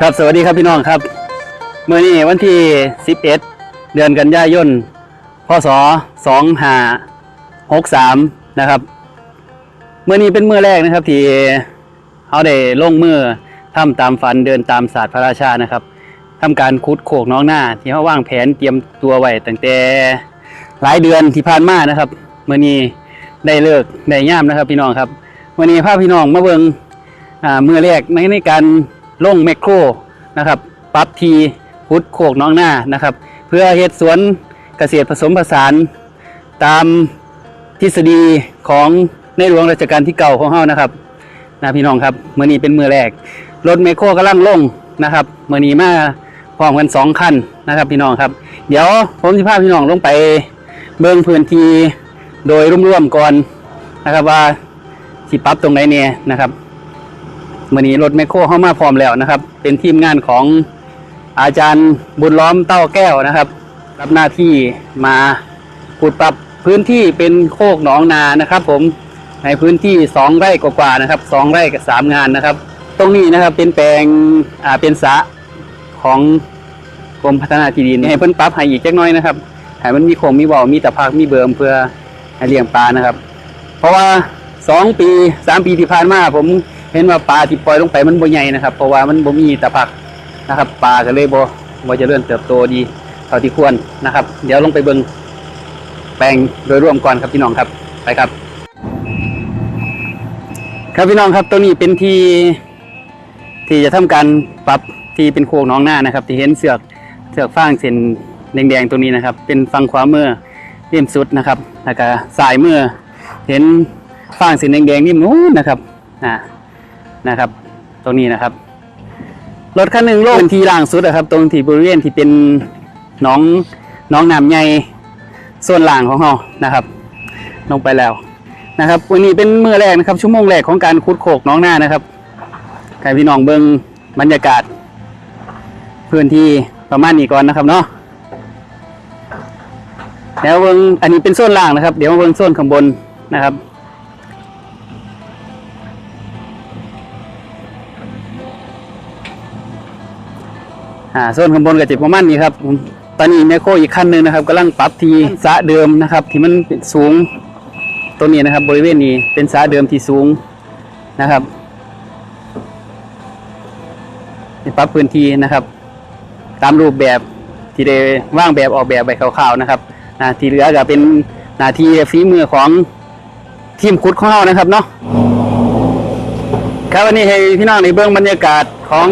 ครับสวัสดีครับพี่น้องครับเมื่อนี้วันที่ 11 เดือนกันยายนพศ2563 นะครับเมื่อนี้เป็นเมื่อแรกนะครับ ที่เขาได้ลงมือทำตามฝันเดินตามศาสตร์พระราชานะครับทำการขุดโขกน้องหน้า ที่เขาวางแผนเตรียมตัวไว้ตั้งแต่หลายเดือนที่ผ่านมานะครับเมื่อนี้ได้เลิกได้ย่ามนะครับ พี่น้องครับเมื่อนี้พาพพี่น้องมาเบิงอ่ามือแรกในในการ ลงแมคโครนะครับปรับทีพุดโคกน้องหน้านะครับ เพื่อเฮ็ดสวนเกษตรผสมผสาน ตามทฤษฎีของในหลวงรัชกาลที่เก่าของเฮานะครับนะพี่น้องครับเมื่อนี้เป็นมือแรกรถแมคโครกำลังลงนะครับเมื่อนี้มาพร้อมกันสองคันนะครับ พี่น้องครับ เดี๋ยวผมจะพาพี่น้องลงไปเบิ่งพื้นที่โดยรวมๆก่อนนะครับว่าสิปรับตรงไหนเนี่ยนะครับ วันนี้รถแมคโครเข้ามาพร้อมแล้วนะครับ เป็นทีมงานของอาจารย์บุญล้อมเต้าแก้วนะครับ รับหน้าที่มาขุดปรับพื้นที่เป็นโคกหนองนานะครับ ผมในพื้นที่สองไร่กว่าๆนะครับสองไร่กับสามงานนะครับ ตรงนี้นะครับเป็นแปลงอ่าเป็นสระของกรมพัฒนาที่ดินให้เพิ่นปรับให้อีกจักน้อยนะครับให้มันมีโคงมีบ่อมีตะพักมีเบิ่มเพื่อให้เลี้ยงปลานะครับ เพราะว่าสองปีสามปีที่ผ่านมาผม เห็นว่าปลาที่ปล่อยลงไปมันบ่ใหญ่นะครับ เพราะว่ามันบ่มีตะพักนะครับปลาก็เลยบ่บ่จะเริ่มเติบโตดีเท่าที่ควรนะครับ เดี๋ยวลงไปเบิ่งแปลงโดยรวมก่อนครับพี่น้องครับไปครับ ครับพี่น้องครับตัวนี้เป็นที่ที่จะทำการปรับที่เป็นโคกน้องหน้านะครับ ที่เห็นเสือกเสือกฟางเส้นแดงๆตัวนี้นะครับ เป็นฝั่งขวามือเลี่ยมสุดนะครับแล้วก็สายมือเห็นฟางสีแดงๆนี่นู้นนะครับอ่า นะครับ ตรงนี้นะครับ รถคันหนึ่งโล่งที่ล่างสุดนะครับ ตรงที่บริเวณที่เป็นน้องน้องน้ำใหญ่ส่วนล่างของเรานะครับ ลงไปแล้วนะครับ วันนี้เป็นมื้อแรกนะครับ ชั่วโมงแรกของการขุดโขกน้องหน้านะครับใครพี่น้องเบิ่งบรรยากาศ พื้นที่ประมาณนี้ก่อนนะครับเนาะแล้วเบิ่งอันนี้เป็นโซนล่างนะครับ เดี๋ยวมาเบิ่งโซนข้างบนนะครับ อ่าโซนข้างบนก็จะประมาณนี้ครับผมตอนนี้แมคโครอีกขั้นหนึ่งนะครับกำลังปรับทีสระเดิมนะครับ ที่มันสูงตัวนี้นะครับ บริเวณนี้เป็นสระเดิมที่สูงนะครับนี่ปรับพื้นที่นะครับ ตามรูปแบบที่ได้ว่างแบบออกแบบใบขาวๆนะครับนะที่เหลือก็เป็นหน้าที่ฝีมือของทีมขุดของเรานะครับเนาะครับวันนี้ให้พี่น้องในเบื้องบรรยากาศของ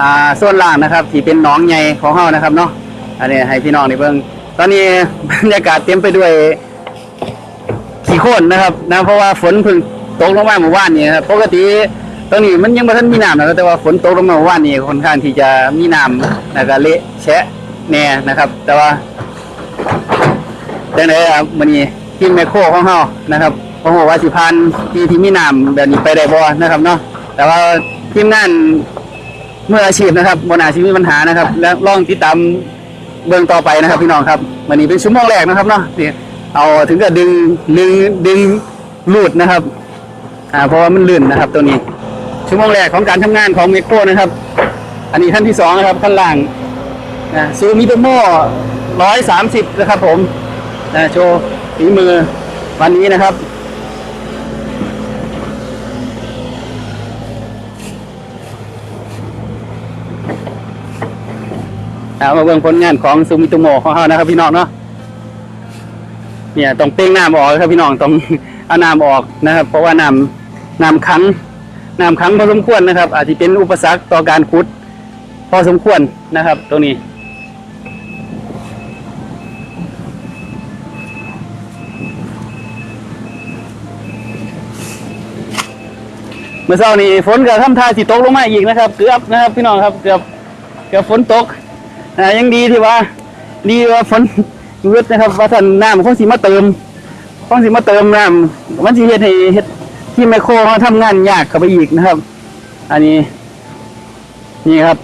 อ่าส่วนล่างนะครับที่เป็นหนองใหญ่ของเฮานะครับเนาะอันนี้ให้พี่น้องในเบิ่งตอนนี้บรรยากาศเต็มไปด้วยขี้โคลนนะครับนะเพราะว่าฝนเพิ่งตกลงมาเมื่อวานนี้ครับปกติตรงนี้มันยังบ่ทันมีน้ำนะแต่ว่าฝนตกลงมาเมื่อวานนี้ค่อนข้างที่จะมีน้ำแล้วก็เละแฉะแน่นะครับ แต่ว่าจังได๋ครับมื้อนี้ทีมแมคโครของเฮานะครับผมบอกว่าสิผ่านที่ที่มีน้ำแบบนี้ไปได้บ่นะครับเนาะแต่ว่าทีมงาน มื่ออาชีพนะครับบนอาชีพมีปัญหานะครับ และลองติดตามเบื้องต่อไปนะครับ พี่น้องครับวันนี้เป็นชั่วโมงแรกนะครับเนาะนี่เอาถึงกับดึงดึงดึงลูดนะครับ อ่า เพราะว่ามันลื่นนะครับ ตัวนี้ชั่วโมงแรกของการทำงานของเมโครนะครับ อันนี้ขั้นที่สองนะครับขั้นล่างนะซูมิโตโม่ร้อยสามสิบนะครับ ผมนะโชว์ฝีมือวันนี้นะครับ เอามาเบิ่งผลงานของซูมิโตโมของเขานะครับพี่น้องเนาะเนี่ยต้องเป้งน้ำออกครับพี่น้องต้องเอาน้ำออกนะครับ เพราะว่าน้ำน้ำขังน้ำขังพอสมควรนะครับ อาจจะเป็นอุปสรรคต่อการขุด พอสมควรนะครับ ตรงนี้เมื่อเช้านี้ฝนก็ทำท่าสิตกลงมาอีกนะครับ เกือบนะครับ พี่น้องครับเกือบเกือบฝนตก อ่ายังดีที่ว่า ดีว่าฝนหยุดนะครับ ว่าท่านน้ำคงสิมาเติมคงสิมาเติมน้ำมันสิเฮ็ดให้เฮ็ดที่ไมโครเขาทำงานยากเข้าไปอีกนะครับ อันนี้ นี่ครับ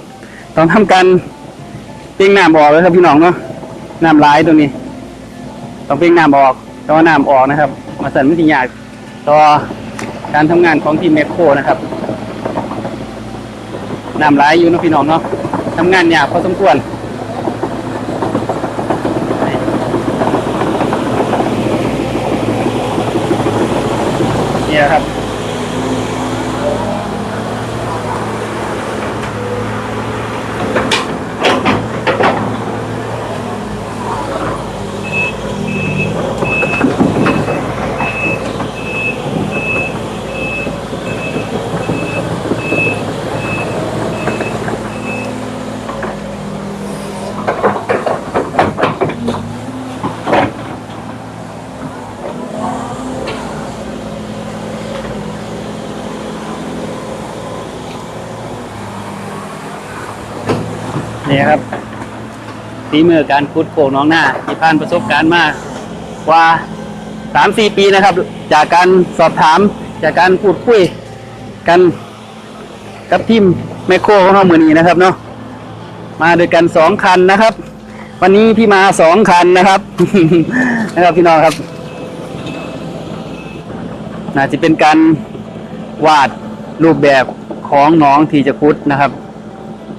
ต้องทำการเป่งน้ำออกเลยครับพี่น้องเนาะน้ำไหลายตรงนี้ ต้องเป่งน้ำออกแต่ว่าน้ำออกนะครับ มาสั่นมันสิยากต่อการทำงานของทีมแมคโครนะครับน้ำไหลายอยู่นะพี่น้องเนาะทำงานยากพอสมควร เนี่ยครับ นี่ครับฝีมือการคุดโขกน้องหน้าที่ผ่านประสบการณ์มากกว่าสามสี่ปีนะครับ จากการสอบถามจากการพูดคุยกันกับทีมแมคโครของเราเมือนี้นะครับเนาะมาด้วยกันสองคันนะครับ วันนี้พี่มาสองคันนะครับ นะครับพี่น้องครับน่าจะเป็นการวาดรูปแบบของน้องที่จะคุดนะครับ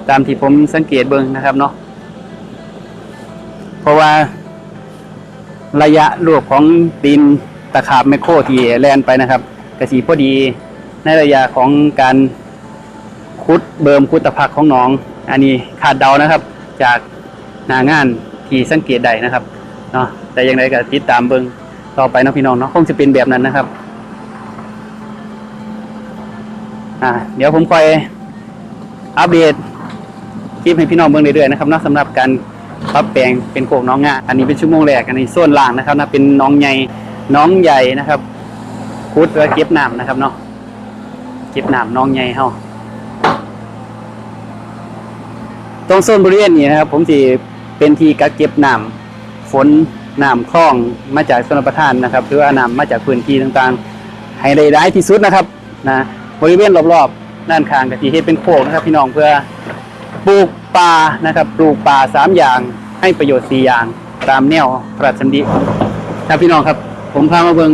ตามที่ผมสังเกตเบิ่งนะครับเนาะเพราะว่าระยะรวบของดินตะขาบแมคโครที่แลนไปนะครับกระสีพอดีในระยะของการคุดเบิมคุดตะพักของน้อง อันนี้คาดเดานะครับ จากหน้างานที่สังเกตได้นะครับเนาะแต่อย่างไรก็ติดตามเบิ่งต่อไปนะพี่น้องเนาะคงจะเป็นแบบนั้นนะครับอ่าเดี๋ยวผมคอยอัปเดต คลิปให้พี่น้องเบิ่งเรื่อยๆนะครับนาะสำหรับการปรับแปลงเป็นโคกน้องงาอันนี้เป็นชั่วโมงแรกอันนี้ส่วนล่างนะครับนะเป็นน้องใหญ่น้องใหญ่นะครับคุดแล้เก็บน้ำนะครับเนาะเก็บน้ำน้องใหญ่เฮาตรงโซนบริเวณนี้นะครับ ผมสิเป็นที่กักเก็บน้ำฝนน้ำคลองมาจากชนประทานนะครับหรือว่าน้ำมาจากพื้นที่ต่างๆ ให้ได้ร้ที่สุดนะครับนะบริเวณรอบๆด้านข้างก็ที่เฮ็ดเป็นโคกนะครับ พี่น้องเพื่อ ปลูกป่านะครับ ปลูกป่าสามอย่างให้ประโยชน์สี่อย่าง ตามแนวพระราชดำริครับพี่น้องครับ ผมพามาเบิ่ง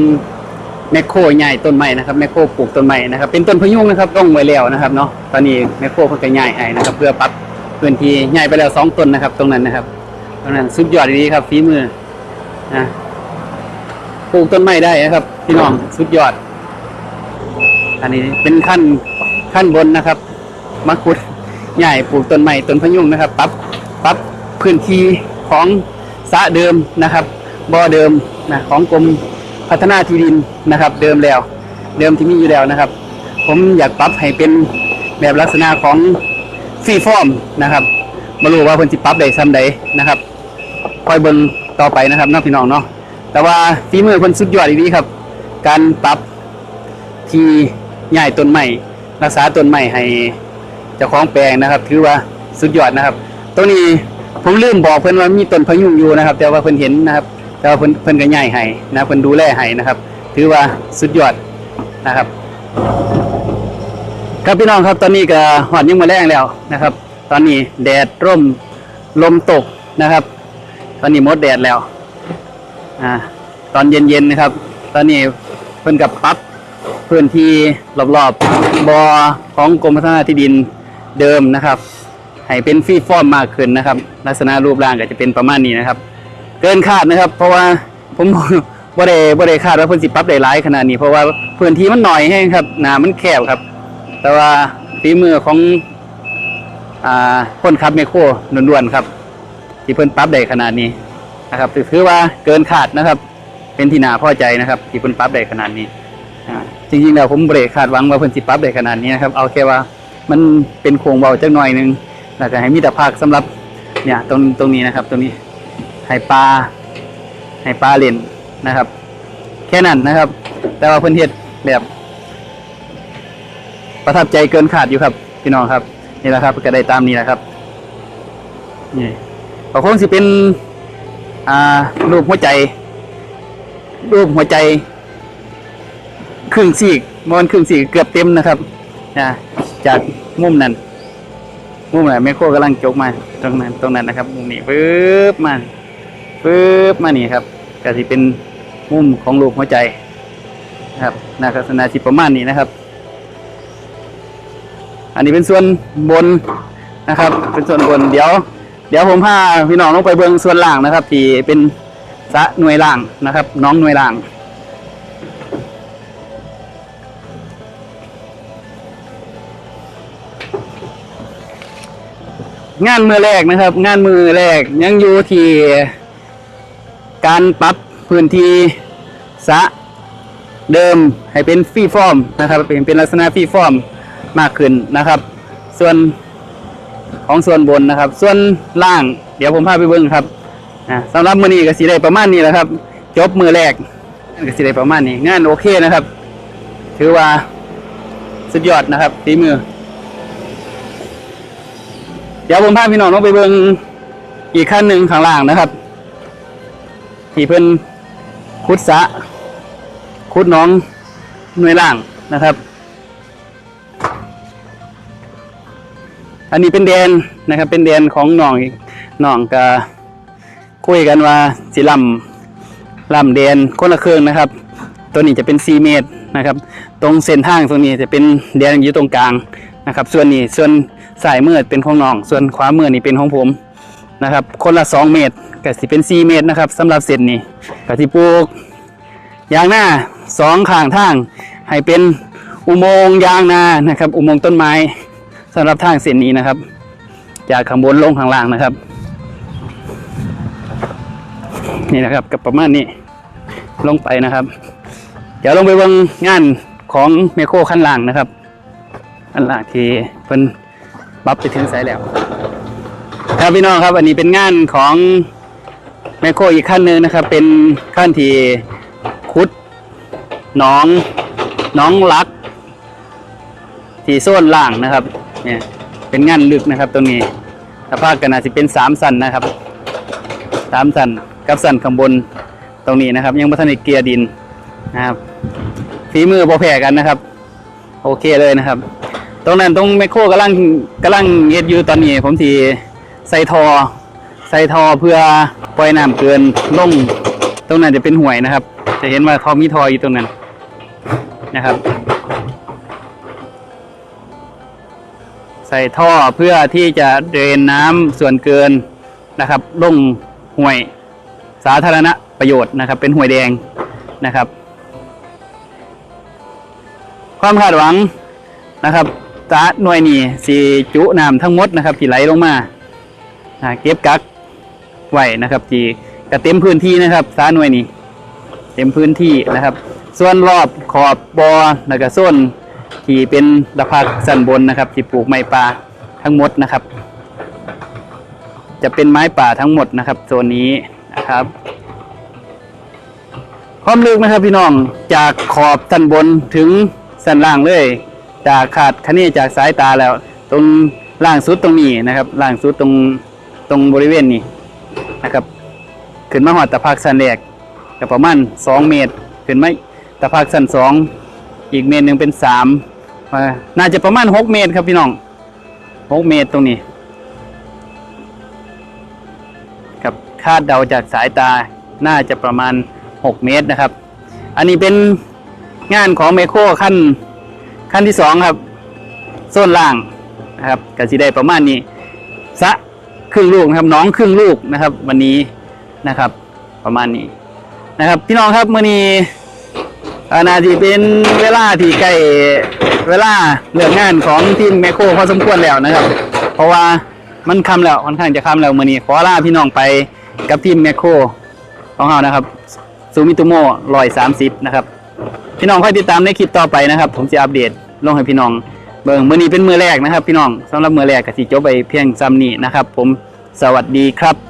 แมคโครใหญ่ต้นไม้นะครับแมคโครปลูกต้นไม้นะครับ เป็นต้นพะยุงนะครับต้องไว้แล้วนะครับเนาะตอนนี้แมคโครเพิ่งจะใหญ่ให้นะครับ เพื่อปรับพื้นที่ใหญ่ไปแล้วสองต้นนะครับ ตรงนั้นนะครับตรงนั้นสุดยอดดีครับฝีมือนะปลูกต้นไม้ได้นะครับ พี่น้องสุดยอด อันนี้เป็นขั้นขั้นบนนะครับมักคุด ใหญ่ปลูกต้นไม้ต้นพยุงนะครับปรับปรับพื้นที่ของสระเดิมนะครับบ่อเดิมนะของกรมพัฒนาที่ดินนะครับ เดิมแล้ว เดิมที่มีอยู่แล้วนะครับ ผมอยากปรับให้เป็นแบบลักษณะของฟรีฟอร์มนะครับมารู้ว่าเพิ่นสิปรับได้ซ้ำใดนะครับคอยเบิ่งต่อไปนะครับน้องพี่น้องเนาะแต่ว่าฝีมือเพิ่นสุดยอดอีกครับ การปรับที่ใหญ่ต้นไม้รักษาต้นไม้ให้ เจ้าของแปลงนะครับ ถือว่าสุดยอดนะครับตัวนี้ผมลืมบอกเพิ่อนว่ามีต้นพยุงอยู่นะครับ แต่ว่าเพิ่อนเห็นนะครับ แต่ว่าเพิ่อนเพิ่อนก็ใหญ่ให้นะเพิ่อนดูแลให้นะครับ ถือว่าสุดยอดนะครับ ครับพี่น้องครับตอนนี้ก็หอดยิ่งมาแรงแล้วนะครับ ตอนนี้แดดร่มลมตกนะครับ ตอนนี้หมดแดดแล้วอ่าตอนเย็นๆนะครับ ตอนนี้เพิ่อนกับปรับพื้นที่รอบๆบอของกรมพัฒนาที่ดิน เดิมนะครับให้เป็นฟรีฟอร์มมากขึ้นนะครับ ลักษณะรูปร่างก็จะเป็นประมาณนี้นะครับ เกินคาดนะครับ เพราะว่าผมบ่ได้บ่ได้คาดว่าเพิ่นสิปรับได้หลายขนาดนี้เพราะว่าพื้นที่มันหน่อยให้ครับหนามันแคบครับ แต่ว่าฝีมือของอ่าคนขับไมโครล้วนๆครับ ที่เพิ่นปรับได้ขนาดนี้นะครับถือว่าเกินคาดนะครับ เป็นที่น่าพอใจนะครับ ที่เพิ่นปรับได้ขนาดนี้จริงๆแล้วผมเบรกคาดหวังว่าเพิ่นสิปรับได้ขนาดนี้นะครับเอาแค่ว่า มันเป็นโครงเบาจักหน่อยหนึงแล้วก็ให้มีแต่ภาคสำหรับเนี่ยตรงตรงนี้นะครับ ตรงนี้ให้ปลาให้ปลาเล่นนะครับ แค่นั้นนะครับ แต่ว่าเพิ่นเฮ็ดแบบ ประทับใจเกินขาดอยู่ครับ พี่น้องครับนี่แหละครับก็ได้ตามนี้แหละครับนี่ก็คงสิเป็น อ่ารูปหัวใจ รูปหัวใจครึ่งซีกมอนครึ่งซีกเกือบเต็มนะครับนะ จากมุมนั้น มุมไหนแมคโครกำลังจกมา ตรงนั้นตรงนั้นนะครับ มุมนี้ปึ๊บมาปึ๊บมานี่ครับก็สิเป็นมุมของรูปหัวใจนะครับนาลักษณะสิประมาณนี้นะครับ อันนี้เป็นส่วนบนนะครับ เป็นส่วนบนเดี๋ยว เดี๋ยวผมพาพี่น้องลงไปเบิ่งส่วนล่างนะครับ ที่เป็นสะหน่วยล่างนะครับ น้องหน่วยล่าง งานมือแรกนะครับ งานมือแรกยังอยู่ที่การปรับพื้นที่สะเดิมให้เป็นฟรีฟอร์มนะครับเป็นเป็นลักษณะฟรีฟอร์มมากขึ้นนะครับ ส่วนของส่วนบนนะครับ ส่วนล่างเดี๋ยวผมพาไปเบิ้งครับอ่าสำหรับมือนี้ก็สีได้ประมาณนี้แหละครับ จบมือแรกก็สีได้ประมาณนี้งานโอเคนะครับ ถือว่าสุดยอดนะครับฝีมือ เดี๋ยวผมพาพี่น้องลงไปเบิ่งอีกขั้นหนึ่งข้างล่างนะครับที่เพิ่นขุดสะขุดน้องหน่วยล่างนะครับ อันนี้เป็นแดนนะครับ เป็นแดนของหนองอีกหนองก็คุยกันว่าสิลำลำแดนคนละเครื่องนะครับ ตัวนี้จะเป็น4เมตรนะครับ ตรงเส้นทางตรงนี้จะเป็นแดนอยู่ตรงกลางนะครับ ส่วนนี้ส่วน สายมือเป็นของน้อง ส่วนขวามือนี่เป็นของผมนะครับ คนละ 2 เมตรก็สิเป็น 4 เมตรนะครับสำหรับเส้นนี้ก็ที่ปลูกยางหน้าสองข้างทางให้เป็นอุโมงค์ยางนานะครับ อุโมงค์ต้นไม้สำหรับทางเส้นนี้นะครับ จากข้างบนลงข้างล่างนะครับ นี่นะครับกับประมาณนี้ลงไปนะครับ เดี๋ยวลงไปเบิ่งงานของเมโครขั้นล่างนะครับขั้นล่างที่เพิ่น ปรับไปถึงสายแล้ว ครับพี่น้องครับ อันนี้เป็นงานของแมคโครอีกขั้นหนึ่งนะครับ เป็นขั้นที่คุดน้องน้องลัก ที่โซนล่างนะครับ เนี่ยเป็นงานลึกนะครับตรงนี้สภาพกันอาจจะเป็นสามสันนะครับสามสันกับสันข้างบนตรงนี้นะครับ ยังไม่ทันได้เกียร์ดินนะครับฝีมือพอแพ้กันนะครับ โอเคเลยนะครับ ตรงนั้นตรงแมคโครกำลังกำลังเย็ดอยู่ตอนนี้ ผมทีใส่ทอ ใส่ทอเพื่อปล่อยน้ำเกินลงตรงนั้นจะเป็นห่วยนะครับ จะเห็นว่าทอมีทออยู่ตรงนั้นนะครับ ใส่ท่อเพื่อที่จะเดินน้ำส่วนเกินนะครับ ลงห่วยสาธารณประโยชน์นะครับ เป็นห่วยแดงนะครับ ความคาดหวังนะครับ สาหน่วยนี้สีจุน้ำทั้งหมดนะครับที่ไหลลงมาเก็บกักไว้นะครับที่กระเต็มพื้นที่นะครับสาหน่วยนี้ เต็มพื้นที่นะครับ ส่วนรอบขอบบอแล้วก็โซนที่เป็นระพักสันบนนะครับ ที่ปลูกไม้ป่าทั้งหมดนะครับ จะเป็นไม้ป่าทั้งหมดนะครับโซนนี้นะครับความลึกนะครับพี่น้องจากขอบสันบนถึงสันล่างเลย จากขาดคะเนจากสายตาแล้ว ตรงล่างสุดตรงนี้นะครับล่างสุดตรงตรงบริเวณนี้นะครับ ขึ้นมาหอดตะพักสันแรกก็ประมาณสองเมตร ขึ้นมาตะพักสันสองอีกเมตรหนึ่งเป็นสามาน่าจะประมาณหกเมตรครับพี่น้องหกเมตรตรงนี้ครับคาดเดาจากสายตาน่าจะประมาณ 6 เมตรนะครับ อันนี้เป็นงานของเมโครขั้น ขั้นที่สองครับโซนล่างนะครับกสิได้ประมาณนี้สะครึ่งลูกนะครับน้องครึ่งลูกนะครับ วันนี้นะครับ ประมาณนี้นะครับ พี่น้องครับมื่อนี้อานาทีเป็นเวลาที่ใกล้เวลาเรื่องงานของทีมแมคโครพอสมควรแล้วนะครับ เพราะว่ามันคำแล้วค่อนข้างจะคำแล้วมื่อนี้ขอลาพี่น้องไปกับทีมแมคโครของเรานะครับซูมิตุโมรอยสามสิบนะครับ พี่น้องค่อยติดตามในคลิปต่อไปนะครับ ผมจะอัปเดตลงให้พี่น้องเบิ่งมื่อนี้เป็นมือแรกนะครับ พี่น้องสำหรับมือแรกก็สิจบไปเพียงซ้ำนี้นะครับ ผมสวัสดีครับ